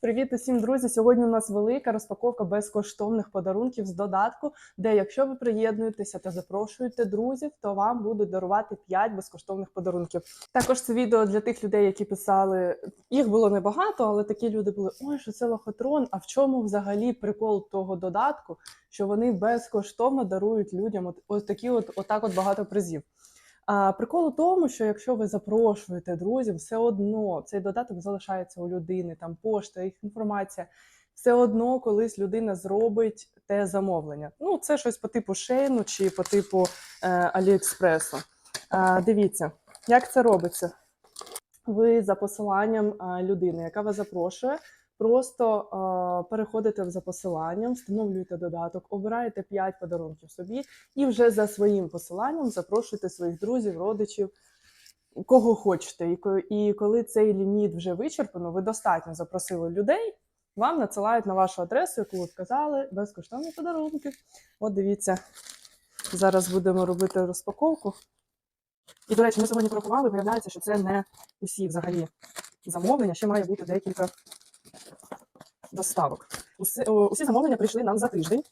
Привіт усім, друзі! Сьогодні у нас велика розпаковка безкоштовних подарунків з додатку, де якщо ви приєднуєтеся та запрошуєте друзів, то вам будуть дарувати 5 безкоштовних подарунків. Також це відео для тих людей, які писали. Їх було небагато, але такі люди були: ой, що це лохотрон. А в чому взагалі прикол того додатку, що вони безкоштовно дарують людям от, ось такі, от отак, от багато призів. А прикол у тому, що якщо ви запрошуєте друзів, все одно цей додаток залишається у людини, там пошта, їх інформація. Все одно колись людина зробить те замовлення. Ну, це щось по типу Шейну чи по типу е, Аліекспресу. А, дивіться, як це робиться. Ви за посиланням людини, яка вас запрошує, просто переходите за посиланням, встановлюєте додаток, обираєте 5 подарунків собі і вже за своїм посиланням запрошуєте своїх друзів, родичів, кого хочете. І коли цей ліміт вже вичерпано, ви достатньо запросили людей, вам надсилають на вашу адресу, яку ви вказали, безкоштовні подарунки. От дивіться, зараз будемо робити розпаковку. І, до речі, ми сьогодні порахували, виявляється, що це не усі взагалі замовлення, ще має бути декілька доставок. Усе, усі замовлення прийшли нам за тиждень.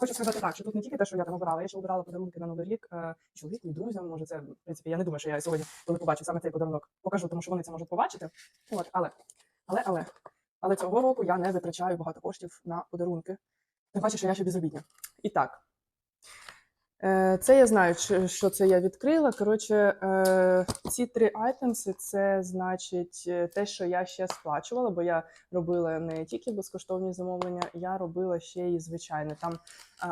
Хочу сказати так, що тут не тільки те, що я там обирала, я ще обирала подарунки на Новий рік е, чоловіку і друзям. Може, це в принципі, я не думаю, що я сьогодні, коли побачу саме цей подарунок, покажу, тому що вони це можуть побачити. От, але, але, але, але цього року я не витрачаю багато коштів на подарунки. Тим паче, що я ще безробітня. І так. Е, Це я знаю, що це я відкрила. Коротше, е, ці три айтемси це значить е, те, що я ще сплачувала, бо я робила не тільки безкоштовні замовлення, я робила ще й звичайне. Там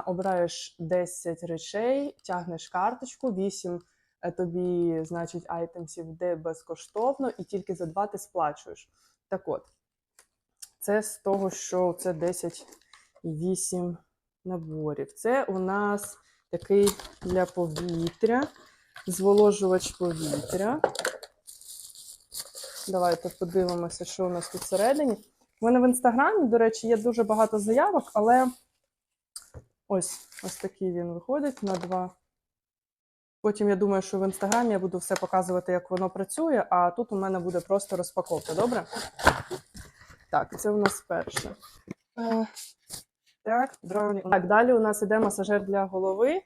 обираєш 10 речей, тягнеш карточку, 8 е, тобі, значить, айтемсів, де безкоштовно, і тільки за 2 ти сплачуєш. Так от, це з того, що це 10 і 8 наборів. Це у нас такий для повітря, зволожувач повітря. Давайте подивимося, що у нас тут всередині. У мене в інстаграмі, до речі, є дуже багато заявок, але ось ось такий він виходить на два. Потім я думаю, що в інстаграмі я буду все показувати, як воно працює, а тут у мене буде просто розпаковка, добре? Так, це у нас перше. Так, дровні. Так, далі у нас іде масажер для голови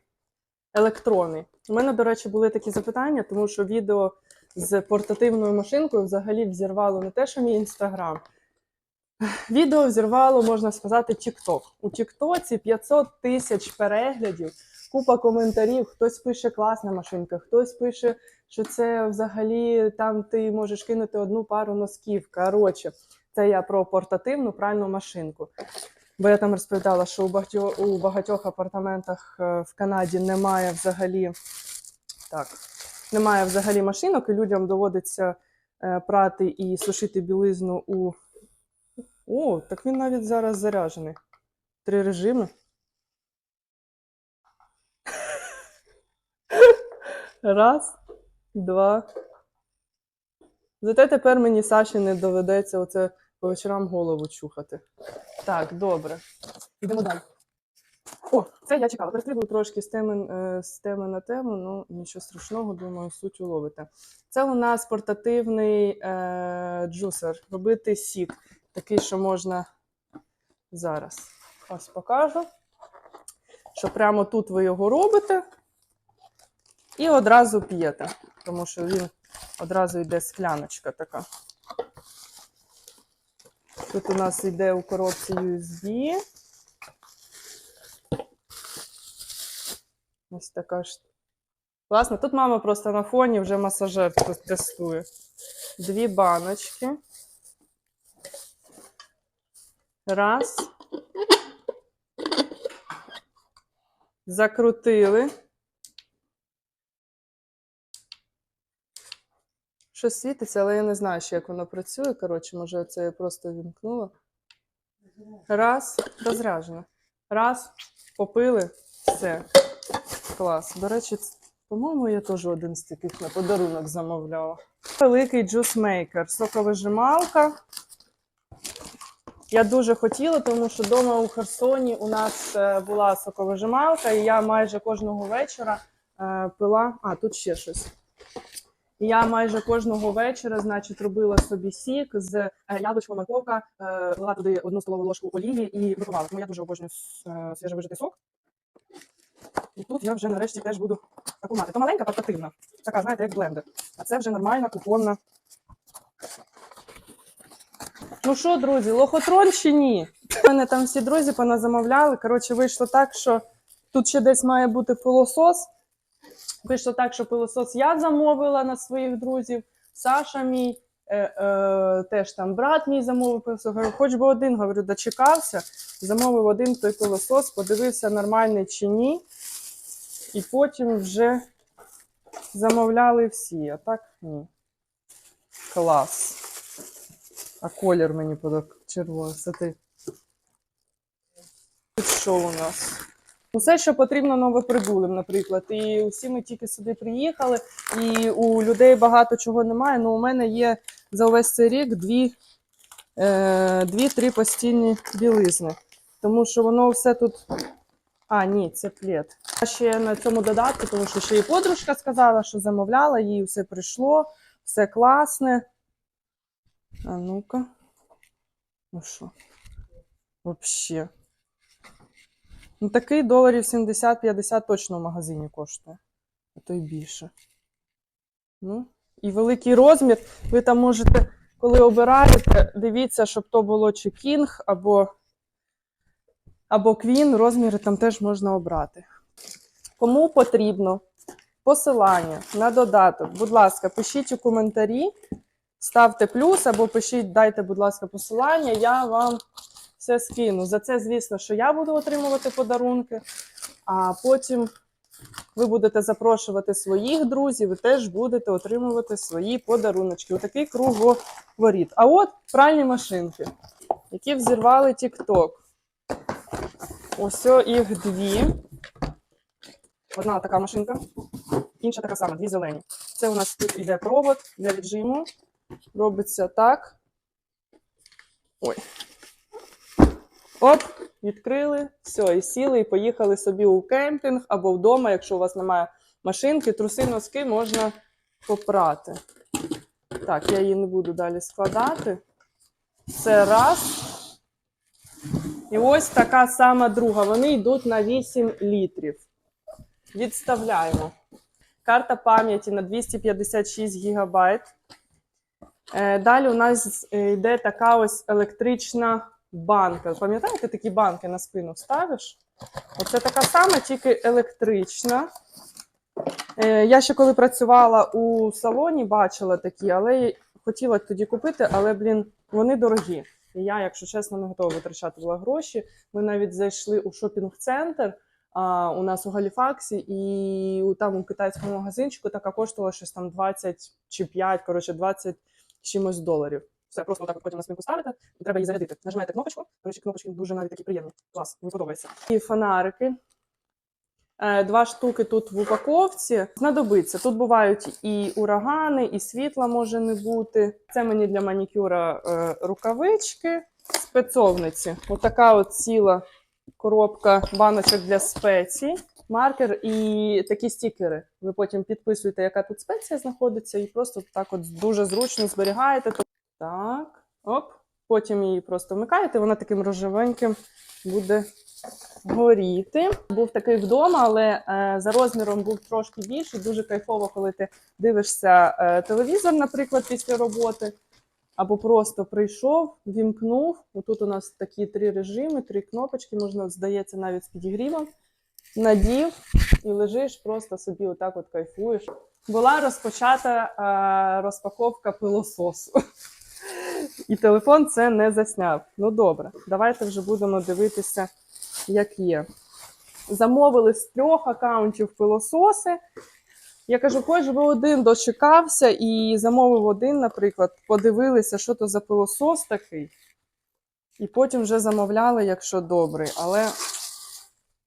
електронний. У мене, до речі, були такі запитання, тому що відео з портативною машинкою взагалі взірвало не те, що мій інстаграм. Відео взірвало, можна сказати, TikTok. У TikTok 500 тисяч переглядів, купа коментарів. Хтось пише класна машинка, хтось пише, що це взагалі там ти можеш кинути одну пару носків. Коротше, це я про портативну пральну машинку. Бо я там розповідала, що у багатьох, у багатьох апартаментах е, в Канаді немає взагалі так, немає взагалі машинок, і людям доводиться е, прати і сушити білизну у. О, так він навіть зараз заряджений. Три режими. Раз, два. Зате тепер мені Саші не доведеться оце по вечорам голову чухати. Так, добре. Йдемо далі. О, це я чекала. Перестрибую трошки з теми, е, з теми на тему, ну нічого страшного, думаю, суть уловите. Це у нас портативний е, джусер. Робити сік. Такий, що можна зараз. Ось покажу. Що прямо тут ви його робите і одразу п'єте, тому що він одразу йде скляночка така. Тут у нас йде у коробці USB. Ось така ж. Класно. Тут мама просто на фоні вже масажер тестує. Дві баночки. Раз. Закрутили. Щось світиться, але я не знаю, ще як воно працює. Коротше, може, це я просто вімкнула. Раз, розряджено. Раз, попили, все. Клас. До речі, по-моєму, я теж один з таких на подарунок замовляла. Великий джусмейкер, соковижималка. Я дуже хотіла, тому що вдома у Херсоні у нас е, була соковижималка, і я майже кожного вечора е, пила. А, тут ще щось. Я майже кожного вечора, значить, робила собі сік з е, яблучко, морковка, е, лила туди одну столову ложку олії і випивала. Тому я дуже обожнюю е, свіжовижитий сок. І тут я вже нарешті теж буду таку мати. То маленька портативна, така, знаєте, як блендер. А це вже нормальна кухонна. Ну що, друзі, лохотрон чи ні? У мене там всі друзі поназамовляли. Коротше, вийшло так, що тут ще десь має бути пилосос. Вийшло так, що пилосос я замовила на своїх друзів, Саша мій, е, е, теж там брат мій замовив пилосос. Говорю, хоч би один, говорю, дочекався, замовив один той пилосос, подивився, нормальний чи ні. І потім вже замовляли всі, а так ні. Клас. А колір мені подобається червоний. Це ти. Що у нас? Усе, що потрібно новоприбулим, наприклад. І усі ми тільки сюди приїхали, і у людей багато чого немає. Ну, у мене є за увесь цей рік дві, е, дві-три постільні білизни. Тому що воно все тут. А, ні, це плед. А ще на цьому додатку, тому що ще і подружка сказала, що замовляла, їй все прийшло, все класне. А ну-ка. Ну що? Вообще. Ну, такий доларів 70-50 точно в магазині коштує, а то й більше. Ну, і великий розмір. Ви там можете, коли обираєте, дивіться, щоб то було чи кінг або, або квін, розміри там теж можна обрати. Кому потрібно посилання на додаток, будь ласка, пишіть у коментарі, ставте плюс або пишіть, дайте, будь ласка, посилання, я вам все скину. За це, звісно, що я буду отримувати подарунки, а потім ви будете запрошувати своїх друзів, ви теж будете отримувати свої подаруночки. Отакий круговоріт. А от пральні машинки, які взірвали TikTok. Ось їх дві. Одна така машинка, інша така сама, дві зелені. Це у нас тут іде провод для віджиму. Робиться так. Ой. Оп, відкрили, все, і сіли, і поїхали собі у кемпінг або вдома, якщо у вас немає машинки, труси носки можна попрати. Так, я її не буду далі складати. Це раз. І ось така сама друга. Вони йдуть на 8 літрів. Відставляємо. Карта пам'яті на 256 гігабайт. Е, Далі у нас е, йде така ось електрична банка. Пам'ятаєте, такі банки на спину ставиш? Оце така сама, тільки електрична. Е, Я ще коли працювала у салоні, бачила такі, але хотіла тоді купити, але, блін, вони дорогі. І я, якщо чесно, не готова витрачати була гроші. Ми навіть зайшли у шопінг-центр а, у нас у Галіфаксі, і там у китайському магазинчику така коштувала щось там 20 чи 5, коротше, 20 чимось доларів. Все, просто отак от потім на спинку ставите, і треба її зарядити. Нажимаєте кнопочку. До речі, кнопочки дуже навіть такі приємні. Клас, мені подобається. І фонарики. Е, Два штуки тут в упаковці. Знадобиться. Тут бувають і урагани, і світла може не бути. Це мені для манікюра е, рукавички, спецовниці. Отака от ціла коробка баночок для спецій, маркер і такі стікери. Ви потім підписуєте, яка тут спеція знаходиться, і просто так от дуже зручно зберігаєте. Так, оп. Потім її просто вмикаєте, вона таким рожевеньким буде горіти. Був такий вдома, але е, за розміром був трошки більший. Дуже кайфово, коли ти дивишся е, телевізор, наприклад, після роботи. Або просто прийшов, вімкнув. Отут у нас такі три режими, три кнопочки, можна, здається, навіть з підігрівом. Надів і лежиш, просто собі отак от кайфуєш. Була розпочата е, розпаковка пилососу. І телефон це не засняв. Ну добре, давайте вже будемо дивитися, як є. Замовили з трьох аккаунтів пилососи. Я кажу, хоч би один дочекався і замовив один, наприклад, подивилися, що то за пилосос такий. І потім вже замовляли, якщо добрий. Але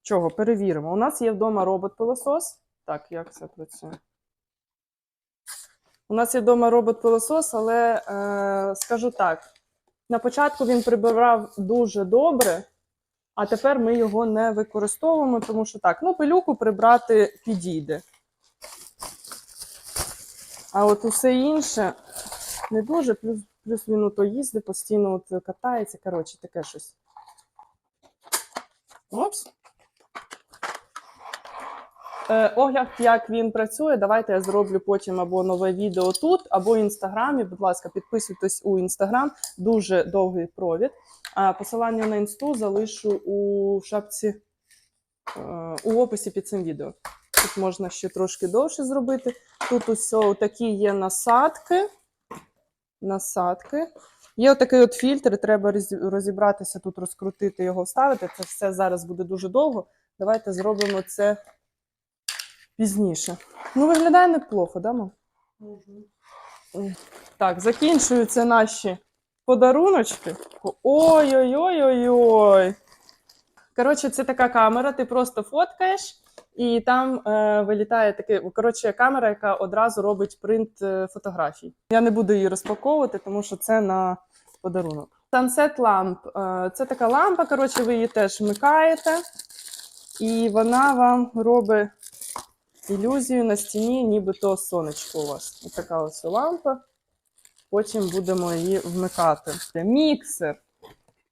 чого, перевіримо. У нас є вдома робот-пилосос. Так, як це працює? У нас є вдома робот-пилосос, але е, скажу так: на початку він прибирав дуже добре, а тепер ми його не використовуємо, тому що так, ну, пилюку прибрати підійде. А от усе інше не дуже, плюс, плюс він ото їздить, постійно от катається. Коротше, таке щось. Опс. Е, огляд, як він працює, давайте я зроблю потім або нове відео тут, або в інстаграмі. Будь ласка, підписуйтесь у інстаграм. Дуже довгий провід. Посилання на інсту залишу у шапці е, у описі під цим відео. Тут можна ще трошки довше зробити. Тут усе такі є насадки. Насадки. Є отакий от фільтр, треба розібратися тут, розкрутити його, вставити. Це все зараз буде дуже довго. Давайте зробимо це пізніше. Ну, виглядає неплохо, да, мам? М. Так, закінчуються наші подаруночки. Ой-ой-ой-ой-ой. Коротше, це така камера, ти просто фоткаєш, і там е, вилітає таке, коротше, камера, яка одразу робить принт е, фотографій. Я не буду її розпаковувати, тому що це на подарунок. Sunset ламп. Е, це така лампа, коротше, ви її теж вмикаєте, і вона вам робить ілюзію на стіні, нібито сонечко у вас. Ось така ось лампа. Потім будемо її вмикати. Міксер.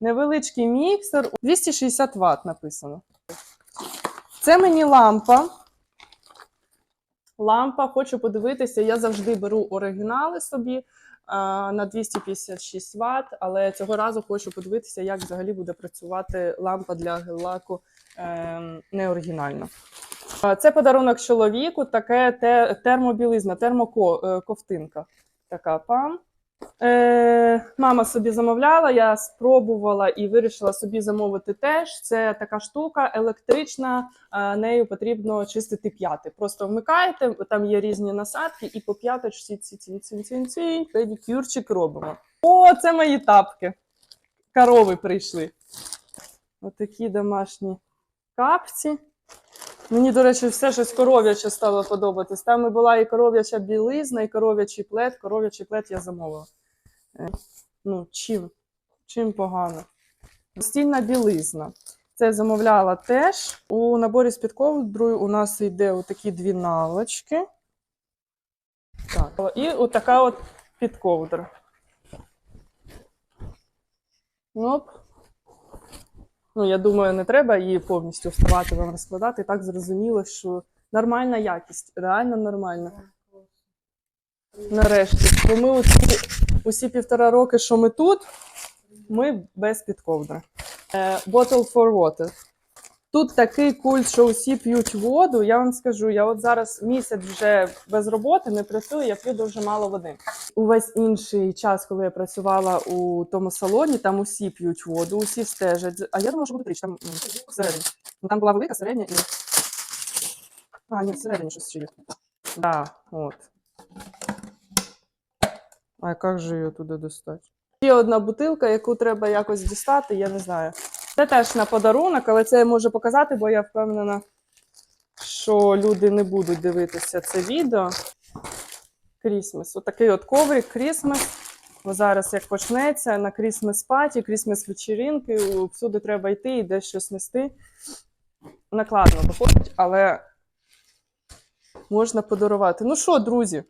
Невеличкий міксер. 260 Вт написано. Це мені лампа. Лампа, хочу подивитися. Я завжди беру оригінали собі а, на 256 Вт, але цього разу хочу подивитися, як взагалі буде працювати лампа для гель-лаку ем, неоригінальна. Це подарунок чоловіку, таке те, термобілизна, термоковтинка. Така пам. Е, мама собі замовляла, я спробувала і вирішила собі замовити теж. Це така штука електрична, е, нею потрібно чистити п'яти. Просто вмикаєте, там є різні насадки, і по п'яточці ці ці ці ці педикюрчик робимо. О, це мої тапки. Корови прийшли. Отакі домашні капці. Мені, до речі, все щось коров'яче стало подобатись. Там і була і коров'яча білизна, і коров'ячий плед. Коров'ячий плед я замовила. Е, Ну, чим? Чим погано? Стільна білизна. Це замовляла теж. У наборі з підковдрою у нас йде отакі дві наволочки. Так. І отака от підковдра. Оп. Ну, я думаю, не треба її повністю вставати вам розкладати. І так зрозуміло, що нормальна якість, реально нормальна. Нарешті. Бо ми усі, усі півтора роки, що ми тут, ми без підковдри. Е, Bottle for water. Тут такий культ, що усі п'ють воду. Я вам скажу, я от зараз місяць вже без роботи не працюю, я п'ю дуже мало води. Увесь інший час, коли я працювала у тому салоні, там усі п'ють воду, усі стежать. А я думала, що буде тричі, там м. Ну там була велика, середня і. А, ні, всередині щось ще є. Да, от. А як же її туди достати? Ще одна бутилка, яку треба якось дістати, я не знаю. Це теж на подарунок, але це я можу показати, бо я впевнена, що люди не будуть дивитися це відео. Крісмес. Отакий от коврик Крісмес. Бо зараз як почнеться на Крісмес паті, Крісмес вечірінки, всюди треба йти і десь щось нести. Накладно виходить, але можна подарувати. Ну що, друзі?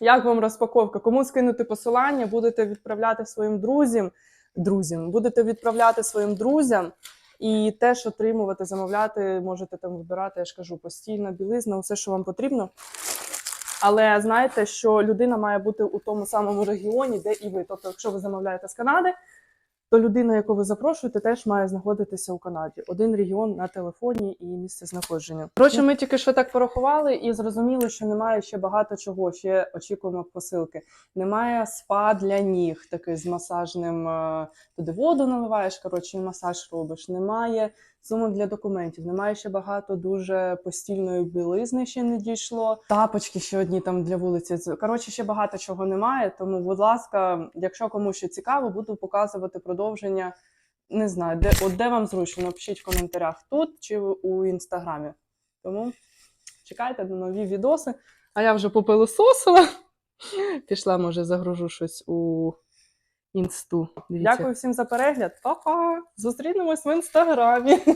Як вам розпаковка? Кому скинути посилання, будете відправляти своїм друзям, друзям, будете відправляти своїм друзям і теж отримувати, замовляти, можете там вибирати, я ж кажу, постійна білизна, усе, що вам потрібно. Але знаєте, що людина має бути у тому самому регіоні, де і ви. Тобто, якщо ви замовляєте з Канади, то людина, яку ви запрошуєте, теж має знаходитися у Канаді. Один регіон на телефоні і місце знаходження. Коротше, ми тільки що так порахували і зрозуміли, що немає ще багато чого. Ще очікуємо посилки. Немає спа для ніг, такий з масажним. е, Туди воду наливаєш, коротше, масаж робиш. Немає сумок для документів. Немає ще багато дуже постільної білизни, ще не дійшло. Тапочки ще одні там для вулиці. Коротше, ще багато чого немає. Тому, будь ласка, якщо комусь ще цікаво, буду показувати продовження. Не знаю, де от де вам зручно, напишіть в коментарях тут чи у інстаграмі. Тому чекайте на нові відоси. А я вже попилососила. Пішла, може, загружу щось у інсту. Дякую всім за перегляд. Па-па! Зустрінемось в інстаграмі.